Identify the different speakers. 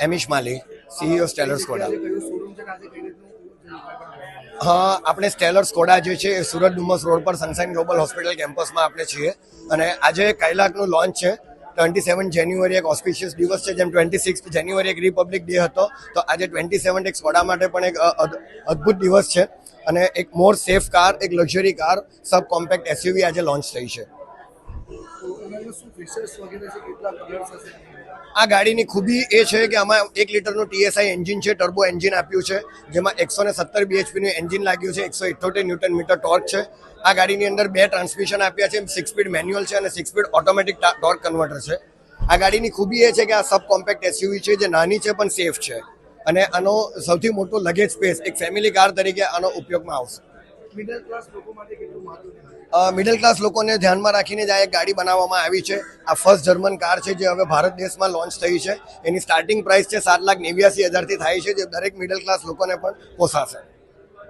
Speaker 1: Amish Mali CEO Stellar Skoda હા આપણે Stellar Skoda જે છે એ સુરત ડુમસ રોડ પર સનસાઇન ગ્લોબલ હોસ્પિટલ કેમ્પસમાં આપણે છીએ. અને આજે કૈલાકનું લોન્ચ છે. ટ્વેન્ટી સેવન જાન્યુઆરી એક ઓસ્પિશિયસ દિવસ છે જેમ ટ્વેન્ટી સિક્સ જાન્યુઆરી એક રિપબ્લિક ડે હતો તો આજે ટ્વેન્ટી સેવન એક સ્કોડા માટે પણ એક અદ્ભુત દિવસ છે. અને એક મોર સેફ કાર એક luxury car sub compact SUV આજે લોન્ચ થઈ છે. આ ગાડીની ખૂબી એ છે કે આમાં એક લીટરનું ટીએસઆઈ એન્જિન છે ટર્બો એન્જિન આપ્યું છે, જેમાં એકસો ને સત્તર બીએચપીનું એન્જિન લાગ્યું છે, એકસો ઇઠોતેર ન્યૂટન મીટર ટોર્ક છે. આ ગાડીની અંદર બે ટ્રાન્સમિશન આપ્યા છે સિક્સ સ્પીડ મેન્યુઅલ છે અને six speed automatic torque converter છે. આ ગાડીની ખૂબી એ છે કે આ સબ કોમ્પેક્ટ એસયુવી છે, જે નાની છે પણ સેફ છે. અને આનો સૌથી મોટો લગેજ સ્પેસ એક ફેમિલી કાર તરીકે આનો ઉપયોગમાં આવશે. મિડલ ક્લાસ લોકોને ધ્યાનમાં રાખીને જ આ એક ગાડી બનાવવામાં આવી છે. આ ફર્સ્ટ જર્મન કાર છે જે હવે ભારત દેશમાં લોન્ચ થઈ છે. એની સ્ટાર્ટિંગ પ્રાઇસ છે સાત લાખ નેવ્યાસી હજારથી થાય છે, જે દરેક મિડલ ક્લાસ લોકોને પણ પોસાશે.